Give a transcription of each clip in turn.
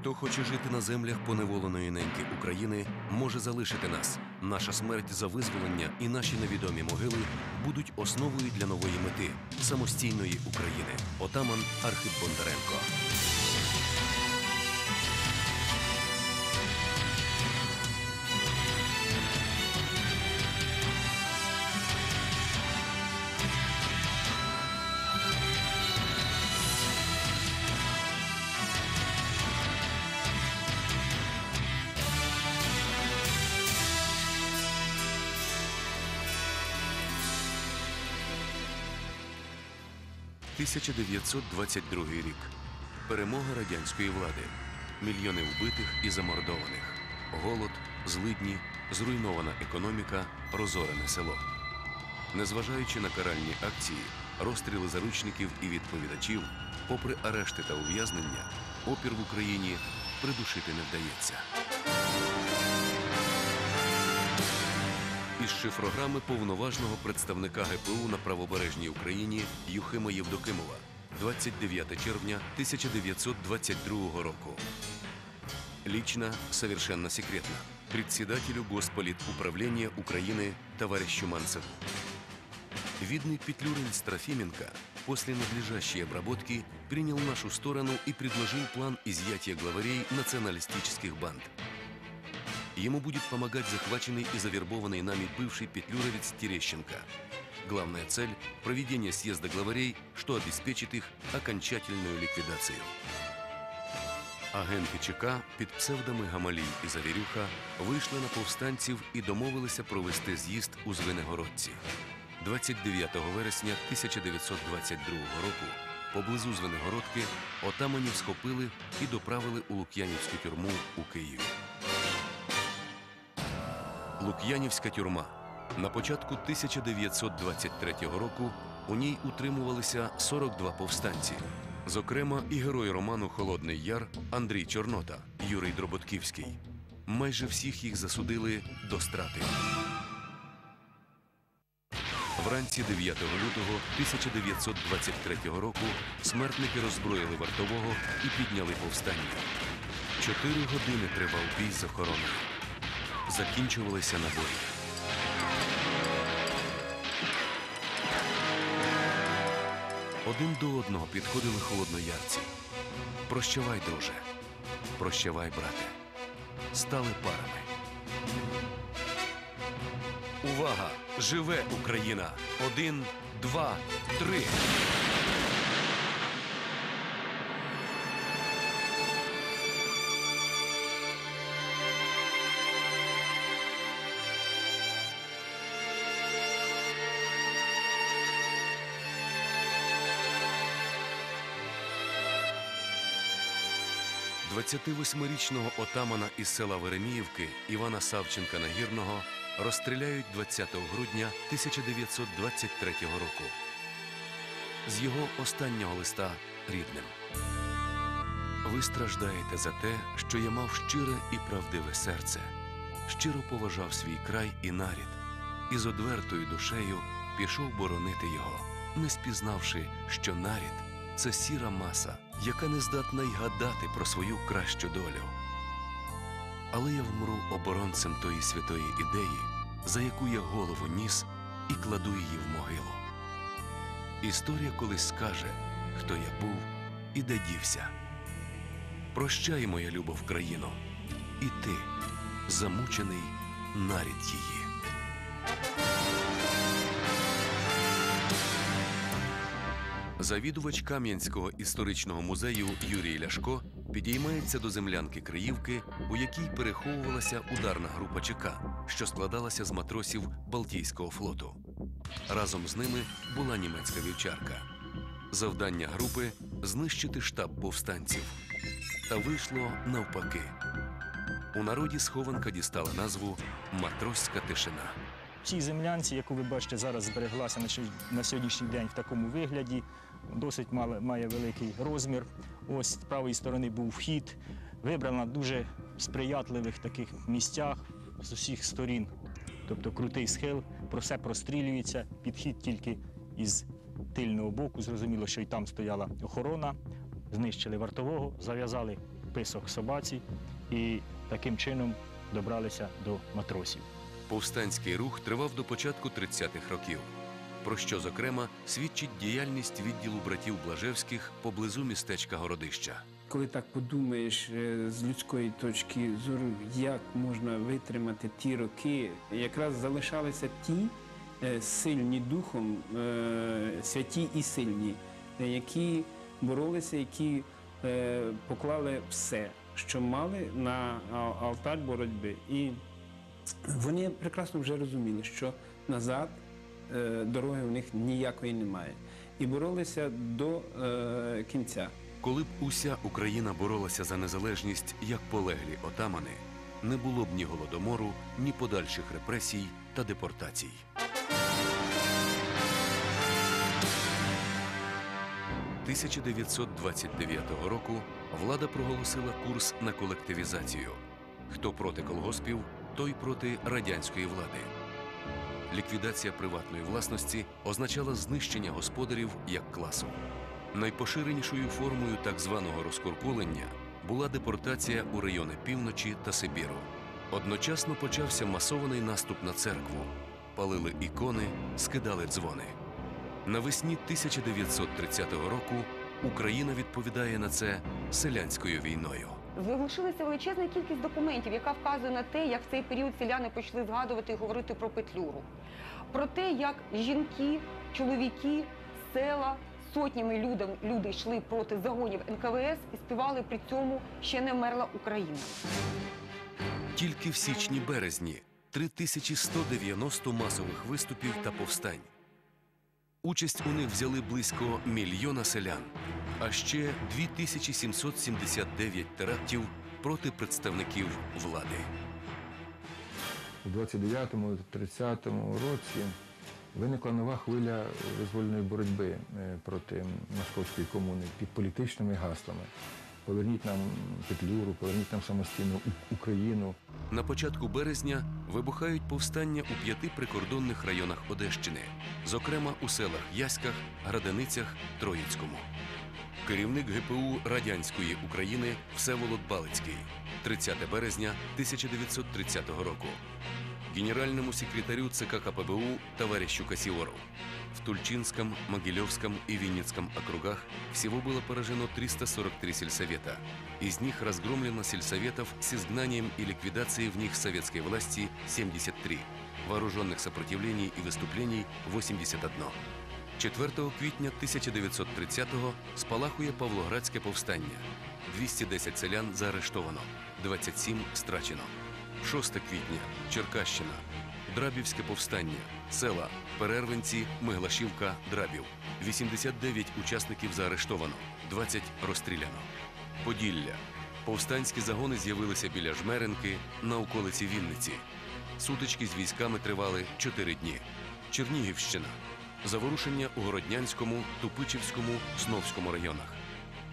Хто хоче жити на землях поневоленої неньки України, може залишити нас. Наша смерть за визволення і наші невідомі могили будуть основою для нової мети самостійної України. Отаман Архип Бондаренко. – 1922 рік. Перемога радянської влади. Мільйони вбитих і замордованих. Голод, злидні, зруйнована економіка, розорене село. Незважаючи на каральні акції, розстріли заручників і відповідачів, попри арешти та ув'язнення, опір в Україні придушити не вдається. Із шифрограми повноважного представника ГПУ на правобережній Україні Юхима Євдокимова 29 червня 1922 року. Лично, совершенно секретно. Председателю Госполитуправления Украины товарищу Манцеву. Видный петлюринец Трофименко после надлежащей обработки принял нашу сторону и предложил план изъятия главарей националистических банд. Ему будет помогать захваченный и завербованный нами бывший петлюровец Терещенко. Главная цель – проведение съезда главарей, что обеспечит их окончательную ликвидацию. Агенти ЧК під псевдами Гамалій і Завірюха вийшли на повстанців і домовилися провести з'їзд у Звенигородці. 29 вересня 1922 року поблизу Звенигородки отаманів схопили і доправили у Лук'янівську тюрму у Києві. Лук'янівська тюрма. На початку 1923 року у ній утримувалися 42 повстанці. Зокрема, і герой роману Холодний Яр Андрій Чорнота, Юрій Дроботківський. Майже всіх їх засудили до страти. Вранці 9 лютого 1923 року смертники роззброїли вартового і підняли повстання. Чотири години тривав бій з охороною. Закінчувалися набої. Один до одного підходили холодноярці. Прощавай, друже. Прощавай, брате. Стали парами. Увага! Живе Україна! Один, два, три. – 28-річного отамана із села Вереміївки Івана Савченка Нагірного розстріляють 20 грудня 1923 року. З його останнього листа рідним. Ви страждаєте за те, що я мав щире і правдиве серце, щиро поважав свій край і нарід, і з одвертою душею пішов боронити його, не спізнавши, що нарід це сіра маса, яка не здатна й гадати про свою кращу долю. Але я вмру оборонцем тої святої ідеї, за яку я голову ніс і кладу її в могилу. Історія колись скаже, хто я був і де дівся. Прощай, моя любов країно, і ти, замучений нарід її. Завідувач Кам'янського історичного музею Юрій Ляшко підіймається до землянки Криївки, у якій переховувалася ударна група ЧК, що складалася з матросів Балтійського флоту. Разом з ними була німецька вівчарка. Завдання групи знищити штаб повстанців. Та вийшло навпаки. У народі схованка дістала назву Матроська тишина. Цій землянці, яку ви бачите, зараз збереглася на сьогоднішній день в такому вигляді, досить мали- має великий розмір. Ось з правої сторони був вхід, вибрана на дуже сприятливих таких місцях з усіх сторін. Тобто крутий схил, про все прострілюється, підхід тільки із тильного боку. Зрозуміло, що і там стояла охорона, знищили вартового, зав'язали приписок собаці і таким чином добралися до матросів. Повстанський рух тривав до початку 30-х років. Про що, зокрема, свідчить діяльність відділу братів Блажевських поблизу містечка Городища. Коли так подумаєш е, з людської точки зору, як можна витримати ті роки, якраз залишалися ті е, сильні духом, е, святі і сильні, які боролися, які поклали все, що мали на алтарь боротьби. І вони прекрасно вже розуміли, що назад дороги у них ніякої немає. І боролися до е, кінця. Коли б уся Україна боролася за незалежність як полеглі отамани, не було б ні голодомору, ні подальших репресій та депортацій. – 1929 року влада проголосила курс на колективізацію. Хто проти колгоспів, той проти радянської влади. Ліквідація приватної власності означала знищення господарів як класу. Найпоширенішою формою так званого розкуркулення була депортація у райони півночі та Сибіру. Одночасно почався масований наступ на церкву. Палили ікони, скидали дзвони. Навесні 1930 року Україна відповідає на це селянською війною. Залишилася величезна кількість документів, яка вказує на те, як в цей період селяни почали згадувати і говорити про петлюру, про те, як жінки, чоловіки, села сотнями людям люди йшли проти загонів НКВС і співали при цьому ще не вмерла Україна. Тільки в січні-березні 3190 масових виступів та повстань. Участь у них взяли близько мільйона селян, а ще 2779 терактів проти представників влади. У 29-30 році виникла нова хвиля визвольної боротьби е, проти московської комуни під політичними гаслами. Поверніть нам Петлюру, поверніть нам самостійну Україну. На початку березня вибухають повстання у п'яти прикордонних районах Одещини, зокрема у селах Яськах, Граденицях, Троїцькому. Керівник ГПУ радянської України Всеволод Балицький, 30 березня 1930 року. Генеральному секретарю ЦК КПБУ товарищу Кассиору. В Тульчинском, Могилевском и Винницком округах всего было поражено 343 сельсовета. Из них разгромлено сельсоветов с изгнанием и ликвидацией в них советской власти 73, вооруженных сопротивлений и выступлений 81. 4 квітня 1930-го спалахує Павлоградське повстання. 210 селян заарештовано, 27 страчено. 6 квітня Черкащина. Драбівське повстання. Села Перервенці, Миглашівка, Драбів. 89 учасників заарештовано, 20 розстріляно. Поділля. Повстанські загони з'явилися біля Жмеренки на околиці Вінниці. Сутички з військами тривали 4 дні. Чернігівщина. Заворушення у Городнянському, Тупичівському, Сновському районах.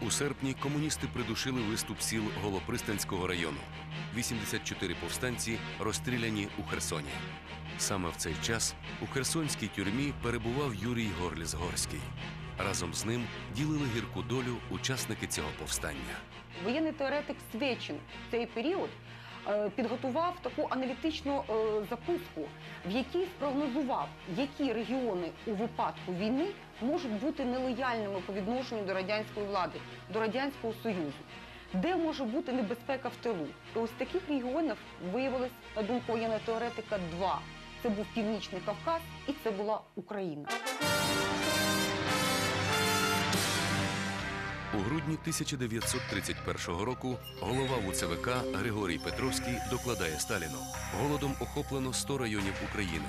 У серпні комуністи придушили виступ сіл Голопристанського району. 84 повстанці розстріляні у Херсоні. Саме в цей час у херсонській тюрмі перебував Юрій Горліс-Горський. Разом з ним ділили гірку долю учасники цього повстання. Воєнний теоретик Свечин в цей період підготував таку аналітичну е, записку, в якій спрогнозував, які регіони у випадку війни можуть бути нелояльними по відношенню до радянської влади, до радянського союзу. Де може бути небезпека в тилу? І ось таких регіонів виявилось, на думку воєнного теоретика, два. Це був Північний Кавказ і це була Україна. Грудні 1931 року голова УЦВК Григорій Петровський докладає Сталіну. Голодом охоплено 100 районів України,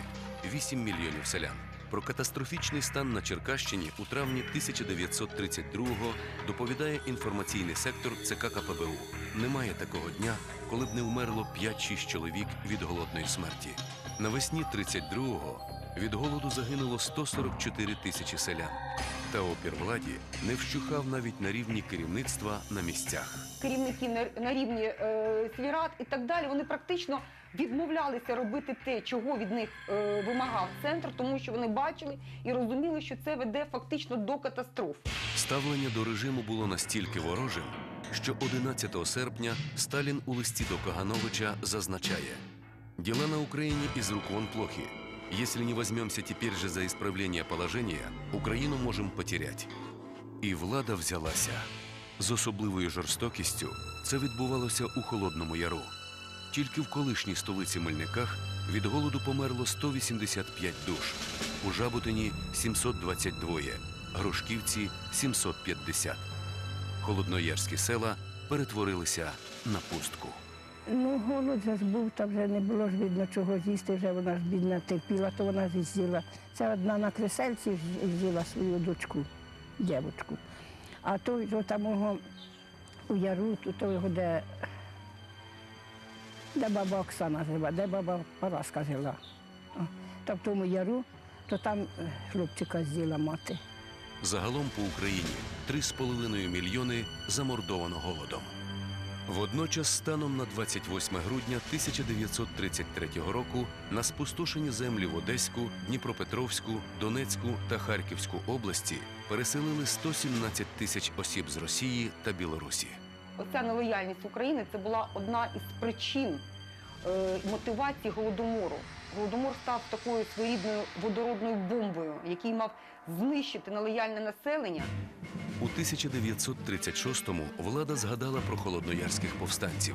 8 мільйонів селян. Про катастрофічний стан на Черкащині у травні 1932-го доповідає інформаційний сектор ЦК КПБУ. Немає такого дня, коли б не вмерло 5-6 чоловік від голодної смерті. Навесні 32-го від голоду загинуло 144 тисячі селян. Та опір владі не вщухав навіть на рівні керівництва на місцях. керівники на, на рівні е, сільрад і так далі, вони практично відмовлялися робити те, чого від них е, вимагав центр, тому що вони бачили і розуміли, що це веде фактично до катастроф. Ставлення до режиму було настільки ворожим, що 11 серпня Сталін у листі до Кагановича зазначає: «Дела на Украине из рук вон плохи. Если не возьмемся теперь же за исправление положения, Україну можем потерять». І влада взялася. З особливою жорстокістю це відбувалося у Холодному Яру. Тільки в колишній столиці Мельниках від голоду померло 185 душ, у Жаботині 722, Грушківці 750. Холодноярські села перетворилися на пустку. Ну, голод же ж був, там вже не було ж видно, чого з'їсти, вже вона ж бідна терпіла, то вона ж з'їла. Це одна на кресельці з'їла свою дочку, дівчинку. А той, що там у яру, то його де, де баба Оксана жила, де баба Параска жила. Та в тому яру, то там е, хлопчика з'їла мати. Загалом по Україні 3,5 мільйони замордовано голодом. Водночас, станом на 28 грудня 1933 року на спустошені землі в Одеську, Дніпропетровську, Донецьку та Харківську області переселили 117 тисяч осіб з Росії та Білорусі. Оця нелояльність України це була одна із причин е, мотивації голодомору. Голодомор став такою своєрідною водородною бомбою, який мав знищити нелояльне населення. У 1936-му влада згадала про холодноярських повстанців.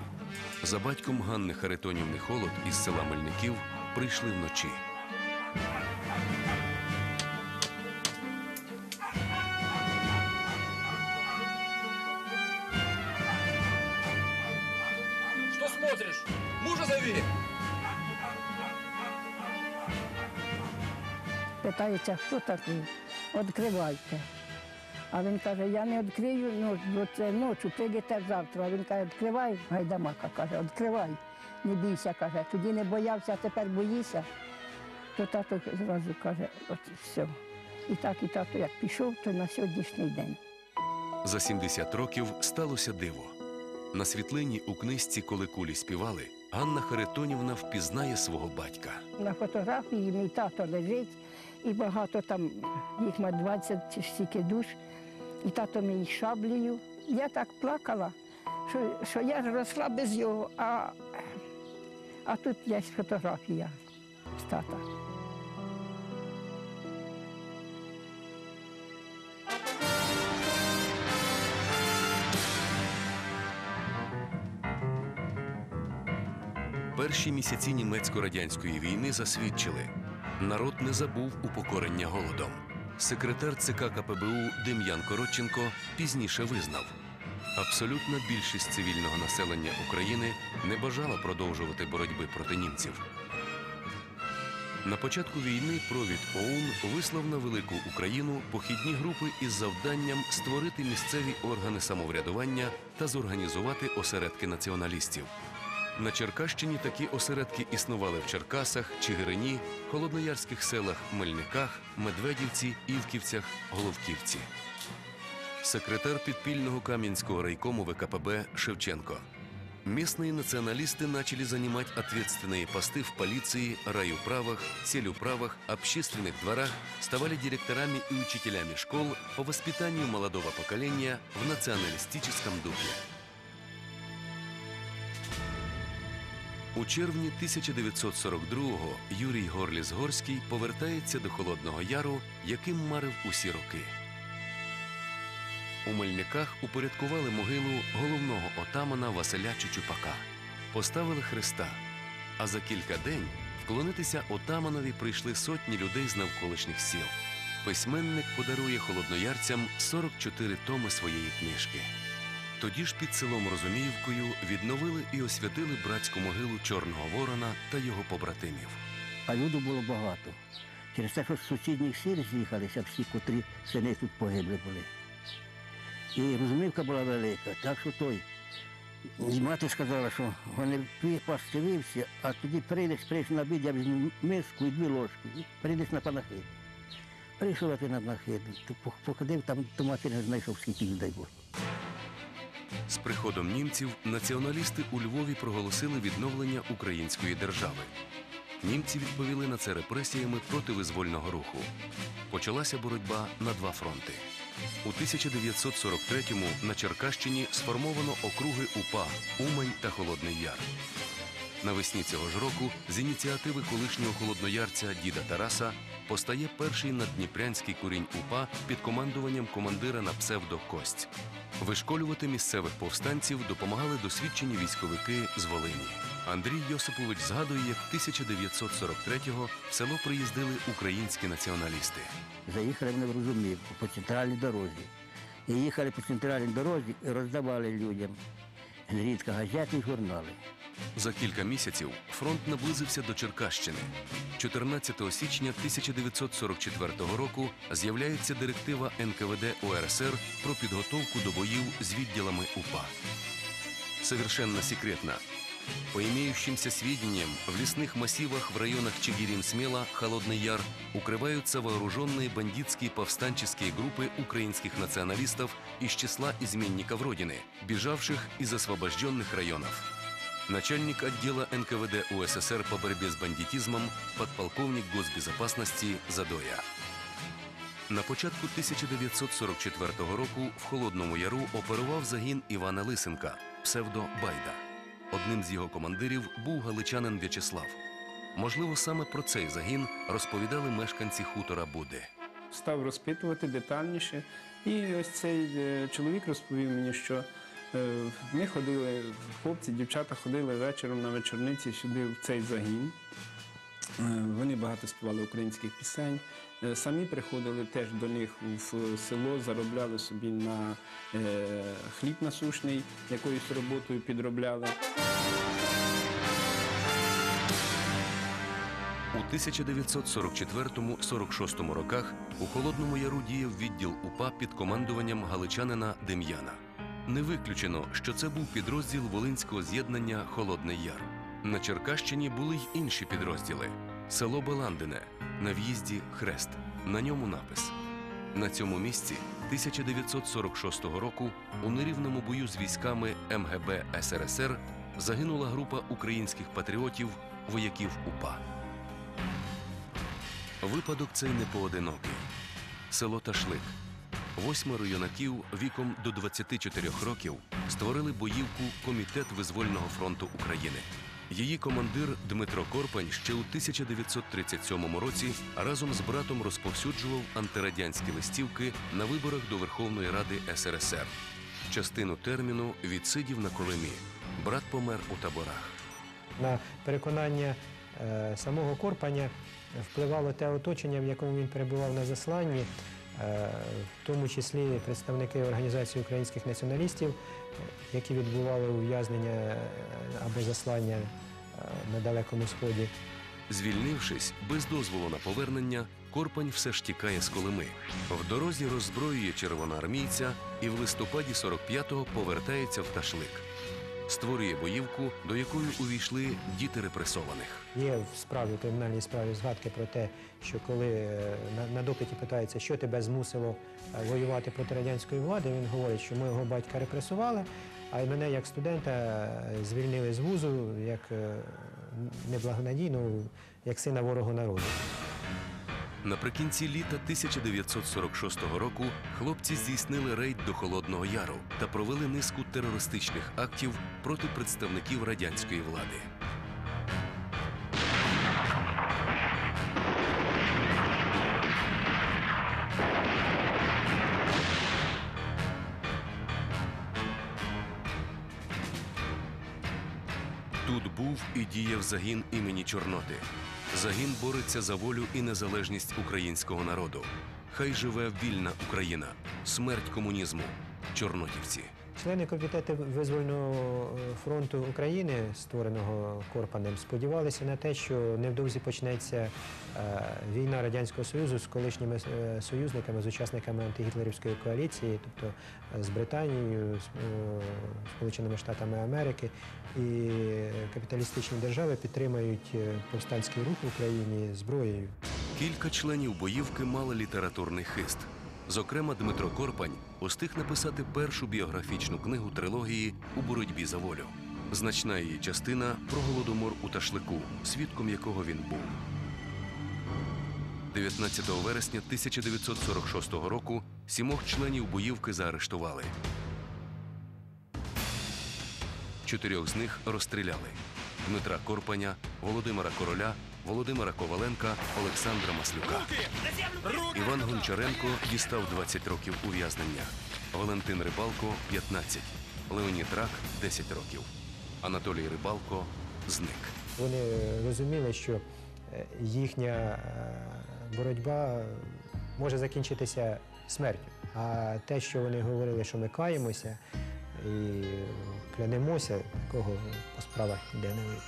За батьком Ганни Харитонівни Холод із села Мельників прийшли вночі. Что смотришь? Мужа зови! Питається, хто такий? Відкривайте. А він каже, я не відкрию, ну, бо це ночі, прийдете завтра. А він каже, відкривай, гайдамака каже, відкривай, не бійся, каже. Тоді не боявся, а тепер боїшся. То тато зразу каже, от все. І так, і тато як пішов, то на сьогоднішній день. За 70 років сталося диво. На світлині у книжці Коли кулі співали, Ганна Харитонівна впізнає свого батька. На фотографії мій тато лежить, і багато там, їх на 20 чи стільки душ, і тато мій шаблею. Я так плакала, що, що я ж росла без його, а, а тут є фотографія з тата. Перші місяці німецько-радянської війни засвідчили, народ не забув упокорення голодом. Секретар ЦК КПБУ Дем'ян Коротченко пізніше визнав, абсолютна більшість цивільного населення України не бажала продовжувати боротьби проти німців. На початку війни провід ОУН вислав на велику Україну похідні групи із завданням створити місцеві органи самоврядування та зорганізувати осередки націоналістів. На Черкащині такі осередки існували в Черкасах, Чигирині, холодноярських селах Мельниках, Медведівці, Івківцях, Головківці. Секретар підпільного Кам'янского райкому ВКПБ Шевченко. Местные националисты начали занимать ответственные посты в полиции, райуправах, селюправах, общественных дворах, ставали директорами и учителями школ по воспитанию молодого поколения в националистическом духе. У червні 1942-го Юрій Горліс-Горський повертається до Холодного Яру, яким марив усі роки. У Мельниках упорядкували могилу головного отамана Василя Чучупака, поставили хреста. А за кілька день вклонитися отаманові прийшли сотні людей з навколишніх сіл. Письменник подарує холодноярцям 44 томи своєї книжки. Тоді ж під селом Розуміївкою відновили і освятили братську могилу Чорного Ворона та його побратимів. а люду було багато. Через те, що з сусідніх сіл з'їхалися всі, котрі сини тут погибли були. І розумівка була велика, так що той. І мати сказала, що вони пасти вівці, а тоді прийдеш, прийдеш на обід, я візьму миску і дві ложки, і прийдеш на панахи. Прийшов я на нахід, походив, там томати не знайшов, скільки людей було. З приходом німців націоналісти у Львові проголосили відновлення української держави. Німці відповіли на це репресіями проти визвольного руху. Почалася боротьба на два фронти. У 1943-му на Черкащині сформовано округи УПА, Умань та Холодний Яр. Навесні цього ж року з ініціативи колишнього холодноярця діда Тараса постає перший наддніпрянський курінь УПА під командуванням командира на псевдо Кость. Вишколювати місцевих повстанців допомагали досвідчені військовики з Волині. Андрій Йосипович згадує, як 1943-го в село приїздили українські націоналісти. Заїхали вони в Розумівку по центральній дорозі. І їхали по центральній дорозі і роздавали людям зрідка газети і журнали. За кілька місяців фронт наблизився до Черкащини. 14 січня 1944 року з'являється директива НКВД УРСР про підготовку до боїв з відділами УПА. Совершенно секретно. По имеющимся сведениям, в лесных массивах в районах Чигирин-Смела, Холодный Яр укрываются вооруженные бандитские повстанческие группы украинских националистов из числа изменников Родины, бежавших из освобожденных районов. Начальник отдела НКВД УССР по борьбе с бандитизмом, подполковник госбезопасности Задоя. На початку 1944 року в Холодному Яру оперував загін Івана Лисенка, псевдо Байда. Одним з його командирів був галичанин В'ячеслав. Можливо, саме про цей загін розповідали мешканці хутора Буди. Став розпитувати детальніше. І ось цей е, чоловік розповів мені, що е, ми ходили, хлопці, дівчата ходили вечором на вечорниці сюди в цей загін. Е, Вони багато співали українських пісень. Е, Самі приходили теж до них в село, заробляли собі на е, хліб насушний, якоюсь роботою підробляли. У 1944-46 роках у Холодному Яру діяв відділ УПА під командуванням галичанина Дем'яна. Не виключено, що це був підрозділ Волинського з'єднання Холодний Яр. На Черкащині були й інші підрозділи: село Баландине, на в'їзді Хрест. На ньому напис. На цьому місці 1946 року у нерівному бою з військами МГБ СРСР загинула група українських патріотів, вояків УПА. Випадок цей не поодинокий. Село Ташлик. Восьмеро юнаків віком до 24 років створили боївку Комітет Визвольного фронту України. Її командир Дмитро Корпань ще у 1937 році разом з братом розповсюджував антирадянські листівки на виборах до Верховної Ради СРСР. Частину терміну відсидів на Колимі. Брат помер у таборах. На переконання е, самого Корпаня впливало те оточення, в якому він перебував на засланні, в тому числі представники Організації українських націоналістів, е, які відбували ув'язнення е, або заслання е, на Далекому Сході. Звільнившись без дозволу на повернення, Корпань все ж тікає з Колими. В дорозі роззброює червоноармійця і в листопаді 45-го повертається в Ташлик. Створює боївку, до якої увійшли діти репресованих. Є в справі, в кримінальній справі згадки про те, що коли е, на, на допиті питається, що тебе змусило е, воювати проти радянської влади, він говорить, що мого батька репресували, а й мене як студента е, звільнили з вузу як неблагонадійну, як сина ворога народу. Наприкінці літа 1946 року хлопці здійснили рейд до Холодного Яру та провели низку терористичних актів проти представників радянської влади. Тут був і діяв загін імені Чорноти. Загін бореться за волю і незалежність українського народу. Хай живе вільна Україна, смерть комунізму, чорнотівці. Члени комітету визвольного е, фронту України, створеного Корпанем, сподівалися на те, що невдовзі почнеться е, війна радянського союзу з колишніми е, союзниками, з учасниками антигітлерівської коаліції, тобто з Британією, Сполученими Штатами Америки, і капіталістичні держави підтримають повстанський рух в Україні зброєю. Кілька членів боївки мали літературний хист. Зокрема, Дмитро Корпань устиг написати першу біографічну книгу трилогії у боротьбі за волю. Значна її частина про голодомор у Ташлику, свідком якого він був. 19 вересня 1946 року сімох членів боївки заарештували. Чотирьох з них розстріляли: Дмитра Корпаня, Володимира Короля, Володимира Коваленка, Олександра Маслюка. Іван Гончаренко дістав 20 років ув'язнення, Валентин Рибалко 15, Леонід Рак 10 років. Анатолій Рибалко зник. Вони розуміли, що е, їхня е, боротьба може закінчитися смертю. А те, що вони говорили, що ми каємося і клянемося, такого по справах ніде не вийде.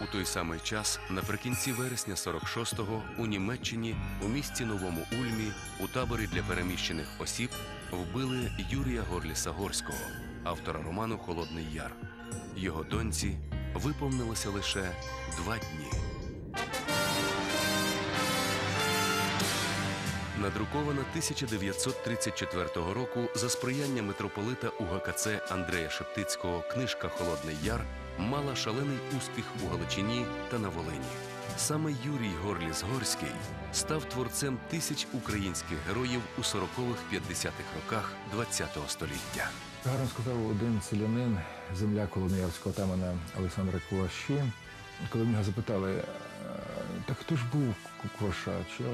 У той самий час, наприкінці вересня 46-го, у Німеччині, у місті Новому Ульмі, у таборі для переміщених осіб, вбили Юрія Горліса Горського, автора роману Холодний Яр. Його доньці виповнилося лише два дні. Надрукована 1934 року за сприяння митрополита УГКЦ Андрея Шептицького книжка Холодний Яр мала шалений успіх у Галичині та на Волині. Саме Юрій Горліс Горський став творцем тисяч українських героїв у 40-х-50-х роках ХХ століття. Гарно сказав один селянин, земля колоніяльського тамана Олександра Кваші, коли нього запитали, «Е, так хто ж був Кваша, чи,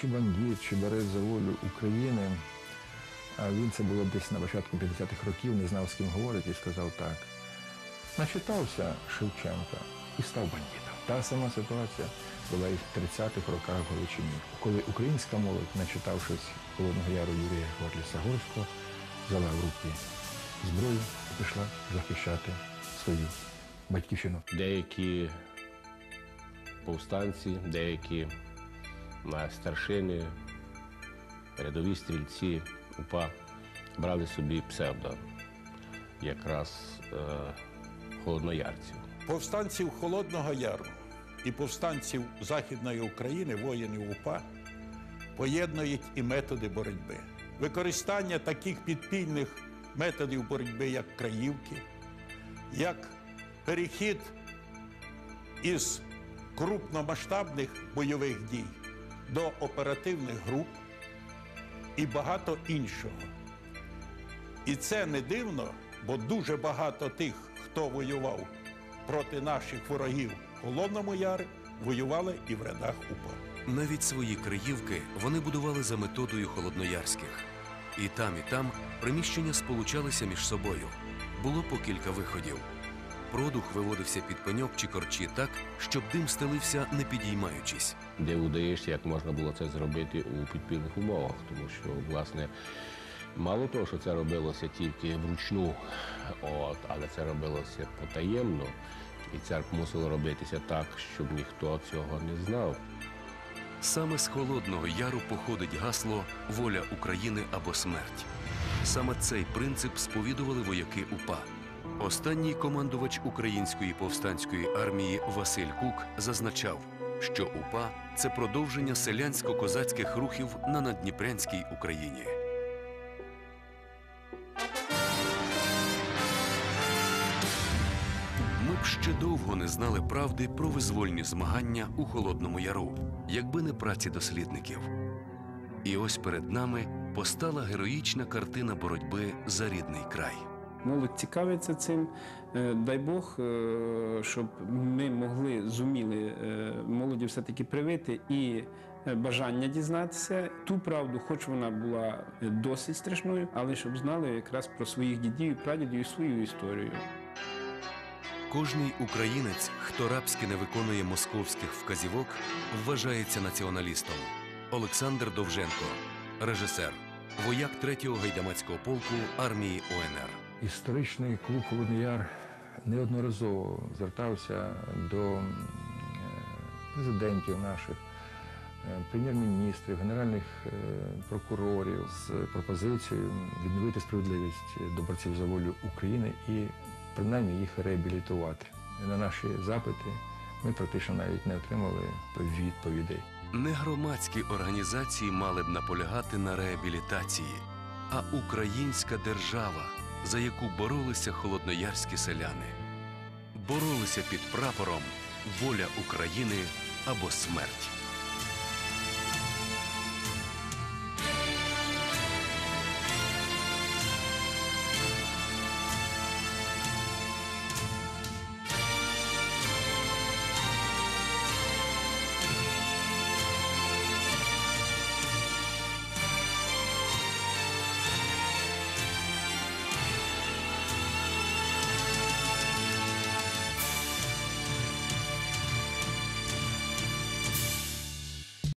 чи бандит, чи борець за волю України? А він це було десь на початку 50-х років, не знав, з ким говорить, і сказав так. Начитався Шевченка і став бандитом. Та сама ситуація була і в 30-х роках в Галичині, коли українська молодь, начитавшись Холодного Яру Юрія Горліса Горського, взяла в руки зброю і пішла захищати свою батьківщину. Деякі повстанці, деякі старшини, рядові стрільці УПА брали собі псевдо, якраз е, холодноярців. Повстанців Холодного Яру і повстанців Західної України, воїнів УПА, поєднують і методи боротьби. Використання таких підпільних методів боротьби, як краївки, як перехід із крупномасштабних бойових дій до оперативних груп і багато іншого. І це не дивно, бо дуже багато тих, хто воював проти наших ворогів в Холодному Ярі, воювали і в рядах УПА. Навіть свої криївки вони будували за методою холодноярських. І там, і там приміщення сполучалися між собою. Було по кілька виходів. Продух виводився під пеньок чи корчі так, щоб дим стелився, не підіймаючись. де удаєшся, як можна було це зробити у підпільних умовах, тому що, власне, мало того, що це робилося тільки вручну, от, але це робилося потаємно, і це мусило робитися так, щоб ніхто цього не знав. Саме з Холодного Яру походить гасло Воля України або смерть. Саме цей принцип сповідували вояки УПА. Останній командувач української повстанської армії Василь Кук зазначав, що УПА це продовження селянсько-козацьких рухів на надніпрянській Україні. Ми б ще довго не знали правди про визвольні змагання у Холодному Яру, якби не праці дослідників. І ось перед нами постала героїчна картина боротьби за рідний край. Молодь цікавиться цим. Е, Дай Бог, е, щоб ми могли зуміли е, молоді все-таки привити і бажання дізнатися ту правду, хоч вона була досить страшною, але щоб знали якраз про своїх дідів і прадідів і свою історію. Кожний українець, хто рабськи не виконує московських вказівок, вважається націоналістом. Олександр Довженко, режисер, вояк 3-го гайдамацького полку армії УНР. Історичний клуб Холодний Яр неодноразово звертався до е, президентів наших, е, прем'єр-міністрів, генеральних е, прокурорів з пропозицією відновити справедливість до борців за волю України і принаймні їх реабілітувати. На наші запити ми практично навіть не отримали відповідей. Не громадські організації мали б наполягати на реабілітації, а українська держава, за яку боролися холодноярські селяни. Боролися під прапором Воля України або смерть.